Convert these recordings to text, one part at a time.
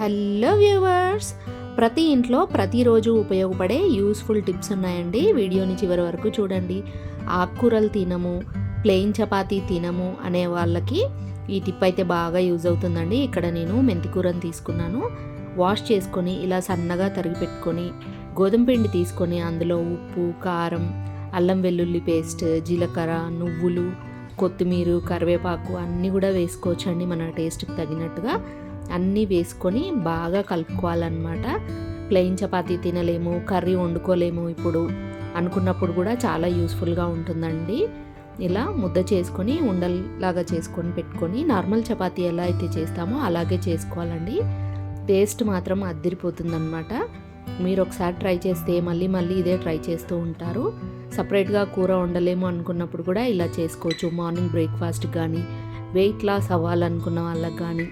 Hello viewers ప్రతి ఇంట్లో ప్రతిరోజు ఉపయోగపడే యూస్ఫుల్ టిప్స్ ఉన్నాయండి. వీడియోని చివరి వరకు చూడండి. ఆకుకూరలు తినము ప్లెయిన్ చపాతీ తినము అనే వాళ్ళకి ఈ టిప్ అయితే బాగా యూజ్ అవుతుందండి. ఇక్కడ నేను మెంతికూరని తీసుకున్నాను. వాష్ చేసుకొని ఇలా సన్నగా తరిగి పెట్టుకొని గోధుమ పిండి తీసుకొని అందులో ఉప్పు కారం అల్లం వెల్లుల్లి పేస్ట్ జీలకర్ర నువ్వులు కొత్తిమీర కరివేపాకు అన్నీ కూడా వేసుకోవచ్చండి. మన టేస్ట్కి తగినట్టుగా అన్నీ వేసుకొని బాగా కలుపుకోవాలన్నమాట. ప్లెయిన్ చపాతీ తినలేము కర్రీ వండుకోలేము ఇప్పుడు అనుకున్నప్పుడు కూడా చాలా యూస్ఫుల్గా ఉంటుందండి. ఇలా ముద్ద చేసుకొని ఉండల్లాగా చేసుకొని పెట్టుకొని నార్మల్ చపాతీ ఎలా అయితే చేస్తామో అలాగే చేసుకోవాలండి. టేస్ట్ మాత్రం అద్దరిపోతుందన్నమాట. మీరు ఒకసారి ట్రై చేస్తే మళ్ళీ మళ్ళీ ఇదే ట్రై చేస్తూ ఉంటారు. సపరేట్గా కూర వండలేము అనుకున్నప్పుడు కూడా ఇలా చేసుకోవచ్చు. మార్నింగ్ బ్రేక్ఫాస్ట్ కానీ వెయిట్ లాస్ అవ్వాలనుకున్న వాళ్ళకి కానీ.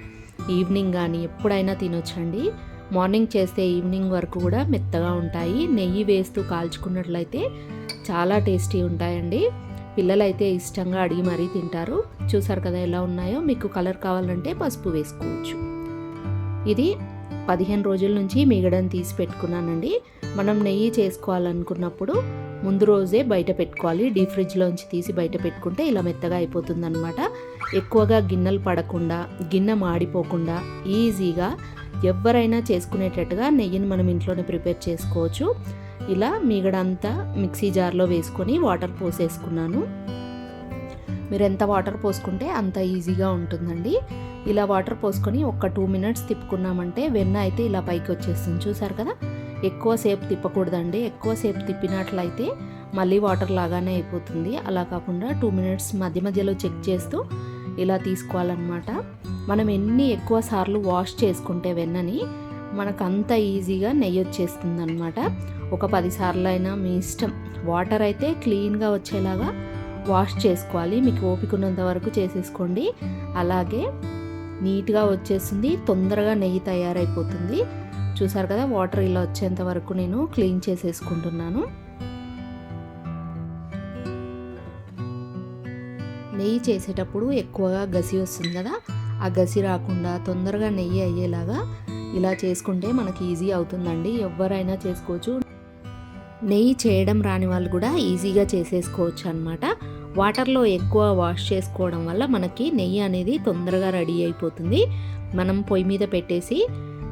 ఈవినింగ్ కానీ ఎప్పుడైనా తినొచ్చండి. మార్నింగ్ చేస్తే ఈవినింగ్ వరకు కూడా మెత్తగా ఉంటాయి. నెయ్యి వేస్తూ కాల్చుకున్నట్లయితే చాలా టేస్టీ ఉంటాయండి. పిల్లలైతే ఇష్టంగా అడిగి మరీ తింటారు. చూసారు కదా ఎలా ఉన్నాయో? మీకు కలర్ కావాలంటే పసుపు వేసుకోవచ్చు. ఇది పదిహేను రోజుల నుంచి మిగడని తీసి పెట్టుకున్నానండి. మనం నెయ్యి చేసుకోవాలనుకున్నప్పుడు ముందు రోజే బయట పెట్టుకోవాలి. డీప్ ఫ్రిడ్జ్లోంచి తీసి బయట పెట్టుకుంటే ఇలా మెత్తగా అయిపోతుందన్నమాట. ఎక్కువగా గిన్నెలు పడకుండా గిన్నె మాడిపోకుండా ఈజీగా ఎవరైనా చేసుకునేటట్టుగా నెయ్యిని మనం ఇంట్లోనే ప్రిపేర్ చేసుకోవచ్చు. ఇలా మిగడంతా మిక్సీ జార్లో వేసుకొని వాటర్ పోసేసుకున్నాను. మీరు ఎంత వాటర్ పోసుకుంటే అంత ఈజీగా ఉంటుందండి. ఇలా వాటర్ పోసుకొని ఒక టూ మినిట్స్ తిప్పుకున్నామంటే వెన్న అయితే ఇలా పైకి వచ్చేస్తుంది. చూసారు కదా? ఎక్కువసేపు తిప్పకూడదండి. ఎక్కువసేపు తిప్పినట్లయితే మళ్ళీ వాటర్ లాగానే అయిపోతుంది. అలా కాకుండా టూ మినిట్స్ మధ్య మధ్యలో చెక్ చేస్తూ ఇలా తీసుకోవాలన్నమాట. మనం ఎన్ని ఎక్కువ సార్లు వాష్ చేసుకుంటే వెన్నని మనకు అంత ఈజీగా నెయ్యి వచ్చేస్తుంది అనమాట ఒక పది సార్లు అయినా మీ ఇష్టం. వాటర్ అయితే క్లీన్గా వచ్చేలాగా వాష్ చేసుకోవాలి. మీకు ఓపిక ఉన్నంత వరకు చేసేసుకోండి. అలాగే నీట్గా వచ్చేస్తుంది. తొందరగా నెయ్యి తయారైపోతుంది. చూసారు కదా వాటర్ ఇలా వచ్చేంత వరకు నేను క్లీన్ చేసేసుకుంటున్నాను. నెయ్యి చేసేటప్పుడు ఎక్కువగా గసి వస్తుంది కదా ఆ గసి రాకుండా తొందరగా నెయ్యి అయ్యేలాగా ఇలా చేసుకుంటే మనకి ఈజీ అవుతుందండి. ఎవరైనా చేసుకోవచ్చు. నెయ్యి చేయడం రాని వాళ్ళు కూడా ఈజీగా చేసేసుకోవచ్చు అనమాట వాటర్లో ఎక్కువ వాష్ చేసుకోవడం వల్ల మనకి నెయ్యి అనేది తొందరగా రెడీ అయిపోతుంది. మనం పొయ్యి మీద పెట్టేసి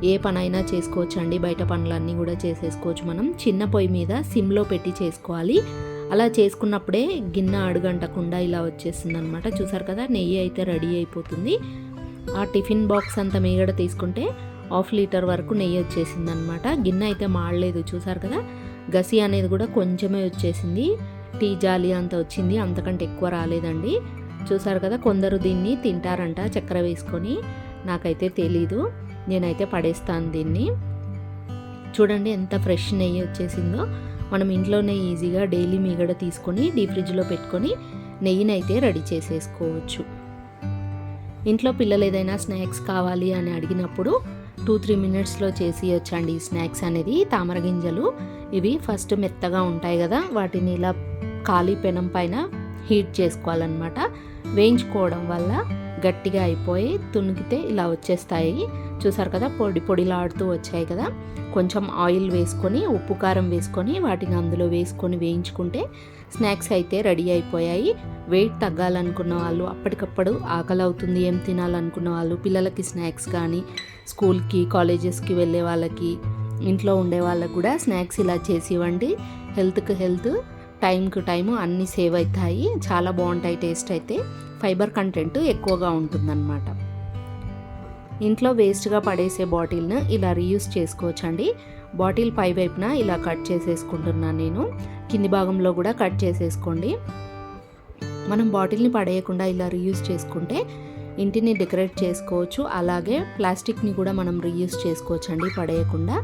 ఏ పనైనా చేసుకోవచ్చు అండి. బయట పనులన్నీ కూడా చేసేసుకోవచ్చు మనం. చిన్న పొయ్యి మీద సిమ్లో పెట్టి చేసుకోవాలి. అలా చేసుకున్నప్పుడే గిన్నె అడుగంటకుండా ఇలా వచ్చేస్తుంది అనమాట చూసారు కదా నెయ్యి అయితే రెడీ అయిపోతుంది. ఆ టిఫిన్ బాక్స్ అంత మీగడ తీసుకుంటే హాఫ్ లీటర్ వరకు నెయ్యి వచ్చేసింది అనమాట గిన్నె అయితే మాడలేదు చూసారు కదా. గసి అనేది కూడా కొంచెమే వచ్చేసింది. టీ జాలి అంత వచ్చింది అంతకంటే ఎక్కువ రాలేదండి. చూసారు కదా కొందరు దీన్ని తింటారంట చక్కెర వేసుకొని. నాకైతే తెలీదు. నేనైతే పడేస్తాను దీన్ని. చూడండి ఎంత ఫ్రెష్ నెయ్యి వచ్చేసిందో. మనం ఇంట్లోనే ఈజీగా డైలీ మీగడ తీసుకొని డీ ఫ్రిడ్జ్లో పెట్టుకొని నెయ్యినైతే రెడీ చేసేసుకోవచ్చు. ఇంట్లో పిల్లలు ఏదైనా స్నాక్స్ కావాలి అని అడిగినప్పుడు టూ త్రీ మినిట్స్లో చేసి వచ్చండి ఈ స్నాక్స్ అనేది తామర గింజలు ఇవి ఫస్ట్ మెత్తగా ఉంటాయి కదా వాటిని ఇలా ఖాళీ పెనం పైన హీట్ చేసుకోవాలన్నమాట. వేయించుకోవడం వల్ల గట్టిగా అయిపోయి తునికితే ఇలా వచ్చేస్తాయి. చూసారు కదా? పొడి పొడిలాడుతూ వచ్చాయి కదా? కొంచెం ఆయిల్ వేసుకొని ఉప్పు కారం వేసుకొని వాటిని అందులో వేసుకొని వేయించుకుంటే స్నాక్స్ అయితే రెడీ అయిపోయాయి. వెయిట్ తగ్గాలనుకున్న వాళ్ళు అప్పటికప్పుడు ఆకలి అవుతుంది ఏం తినాలనుకున్న వాళ్ళు పిల్లలకి స్నాక్స్ కానీ స్కూల్కి కాలేజెస్కి వెళ్ళే వాళ్ళకి ఇంట్లో ఉండే వాళ్ళకు కూడా స్నాక్స్ ఇలా చేసి ఇవ్వండి. హెల్త్కి హెల్త్ టైంకి టైము అన్నీ సేవ్ అవుతాయి. చాలా బాగుంటాయి టేస్ట్ అయితే. ఫైబర్ కంటెంట్ ఎక్కువగా ఉంటుందన్నమాట. ఇంట్లో వేస్ట్గా పడేసే బాటిల్ను ఇలా రీయూస్ చేసుకోవచ్చండి. బాటిల్ పై వైపున ఇలా కట్ చేసేసుకుంటున్నాను నేను. కింది భాగంలో కూడా కట్ చేసేసుకోండి. మనం బాటిల్ని పడేయకుండా ఇలా రీయూస్ చేసుకుంటే ఇంటిని డెకరేట్ చేసుకోవచ్చు. అలాగే ప్లాస్టిక్ని కూడా మనం రీయూస్ చేసుకోవచ్చు అండి పడేయకుండా.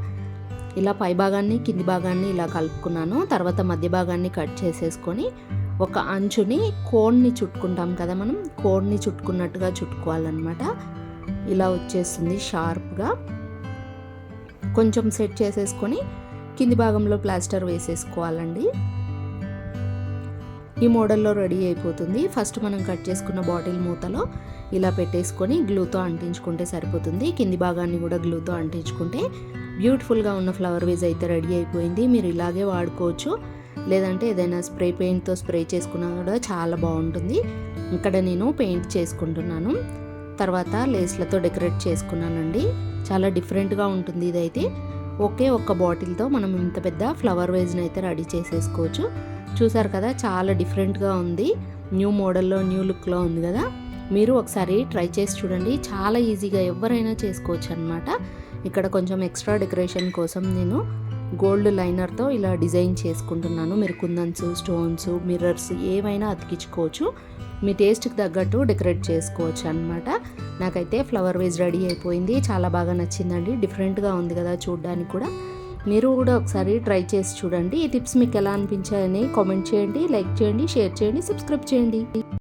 ఇలా పై భాగాన్ని కింది భాగాన్ని ఇలా కలుపుకున్నాను. తర్వాత మధ్య భాగాన్ని కట్ చేసేసుకొని ఒక అంచుని కోడ్ని చుట్టుకుంటాం కదా మనం కోడ్ని చుట్టుకున్నట్టుగా చుట్టుకోవాలన్నమాట. ఇలా వచ్చేస్తుంది షార్ప్గా. కొంచెం సెట్ చేసేసుకొని కింది భాగంలో ప్లాస్టర్ వేసేసుకోవాలండి. ఈ మోడల్లో రెడీ అయిపోతుంది. ఫస్ట్ మనం కట్ చేసుకున్న బాటిల్ మూతలో ఇలా పెట్టేసుకొని గ్లూతో అంటించుకుంటే సరిపోతుంది. కింది భాగాన్ని కూడా గ్లూతో అంటించుకుంటే బ్యూటిఫుల్గా ఉన్న ఫ్లవర్ వేజ్ అయితే రెడీ అయిపోయింది. మీరు ఇలాగే వాడుకోవచ్చు. లేదంటే ఏదైనా స్ప్రే పెయింట్తో స్ప్రే చేసుకున్నా కూడా చాలా బాగుంటుంది. ఇక్కడ నేను పెయింట్ చేసుకుంటున్నాను. తర్వాత లేస్లతో డెకరేట్ చేసుకున్నానండి. చాలా డిఫరెంట్గా ఉంటుంది ఇదైతే. ఒకే ఒక్క బాటిల్తో మనం ఇంత పెద్ద ఫ్లవర్ వేజ్ని అయితే రెడీ చేసేసుకోవచ్చు. చూసారు కదా చాలా డిఫరెంట్గా ఉంది. న్యూ మోడల్లో న్యూ లుక్లో ఉంది కదా. మీరు ఒకసారి ట్రై చేసి చూడండి. చాలా ఈజీగా ఎవరైనా చేసుకోవచ్చు అనమాట ఇక్కడ కొంచెం ఎక్స్ట్రా డెకరేషన్ కోసం నేను గోల్డ్ లైనర్తో ఇలా డిజైన్ చేసుకుంటున్నాను. మీరు కుందన్స్ స్టోన్స్ మిర్రర్స్ ఏవైనా అతికించుకోవచ్చు. మీ టేస్ట్కి తగ్గట్టు డెకరేట్ చేసుకోవచ్చు అనమాట నాకైతే ఫ్లవర్ వేజ్ రెడీ అయిపోయింది. చాలా బాగా నచ్చిందండి. డిఫరెంట్గా ఉంది కదా చూడ్డానికి కూడా. మీరు కూడా ఒకసారి ట్రై చేసి చూడండి. ఈ టిప్స్ మీకు ఎలా అనిపించాయని కామెంట్ చేయండి లైక్ చేయండి షేర్ చేయండి సబ్స్క్రైబ్ చేయండి.